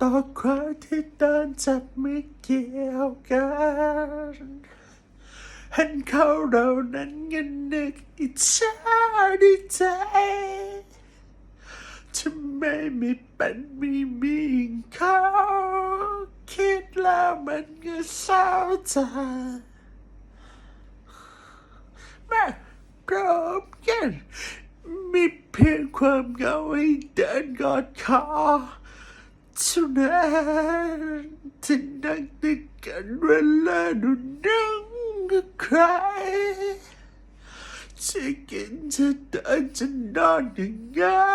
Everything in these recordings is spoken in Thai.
ต่อครที่เดินจับไม่เกี่ยวกันเห็นเขาเรานั้นกันนึกอิจฉาดีใจทำไมไม่เป็นม่มีเขาคิดแล้วมันก็เศร้าใจแม่พร้อมกันมีเพียงความเหงาให้เดินกอดคอ เท่านั้นที่นั่งติดกันเวลาดูหนังกับใครจะกินจะเดินจะนอนอย่างเงา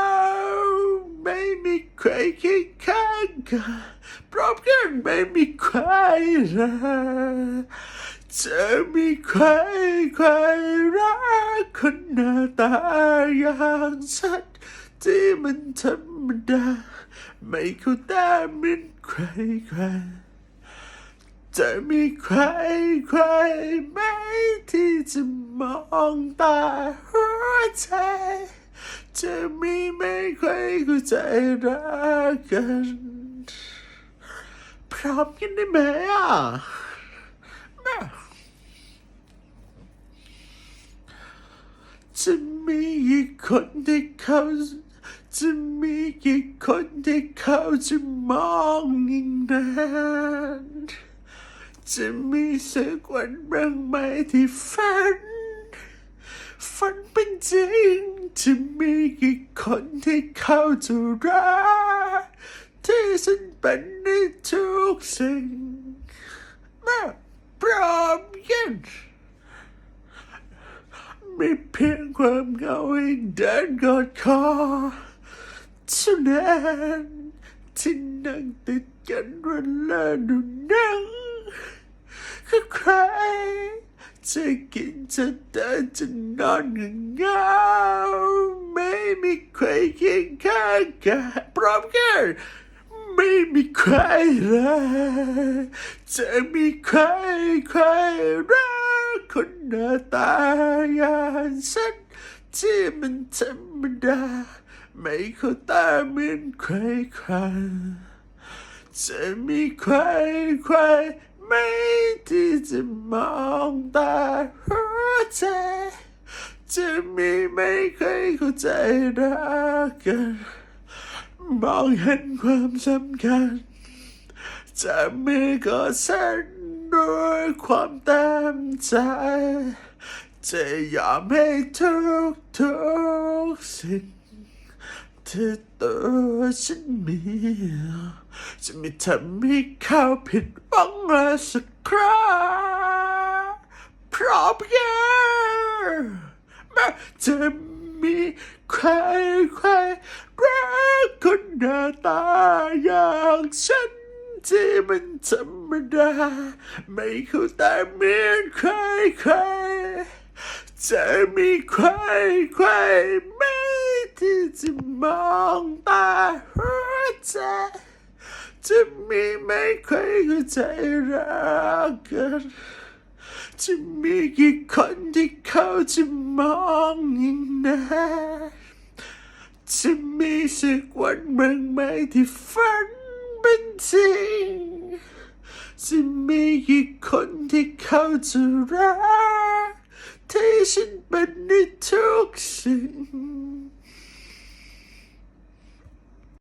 ไม่มีใครคียงข้างกันพร้อมกันไม่มีใครรักจะมีใครใครรักคนหน้าตาอย่างฉันที่มันธรรมดา ไม่เข้าตามือนใครใครจะมีใครใครไหมที่จะมองตาหัวใจ จะมีไหมใครเข้าใจรักกัน พร้อมกันได้ไหมอะแม่จะมีกี่คนที่เขา จะมีกี่คนที่เขาจะมองยิ่งนานจะมีสักวันบ้างไหมที่ฝัน ฝันเป็นจริง จะมีกี่คนที่เขาจะรักที่ฉันเป็นในทุกสิ่งมาพร้อมกันมีเพียงความเหงาให้เดินกอดคอ เท่านั้นที่นั่งติดกันเวลาดูหนังคือใครจะกินจะเดินจะนอนเงาไม่มีใครเคียงข้างกันพร้อมกันไม่มีใครรักจะมีใครใครรักคนหน้าตาอย่างฉันที่มันธรรมดา ไม่เข้าตาเหมือนใครใครจะมีใครใครไหมที่จะมองตาหัวใจจะมีไหมใครเข้าใจรักกันมองเห็นความสำคัญ จะมีก็ฉันด้วยความเต็มใจ จะยอมให้ทุกทุกๆสิ่ง ที่ตัวฉันมีจะไม่ทำให้เขาผิดหวังเลยสักครั้งพร้อมกันแม้จะมีใครใครรักคนหน้าตาอย่างฉันที่มันธรรมดา ไม่เข้าตาเหมือนใครใครจะมีใครใคร ที่จะมองตาหัวใจจะมีไหมใครเข้าใจรักกันจะมีกี่คนที่เขาจะมองอยิ่งนานจะมีสักวันบ้างไหมที่ฝันเป็นจริงจะมีกี่คนที่เขาจะรักที่ฉันเป็นในทุกสิ่ง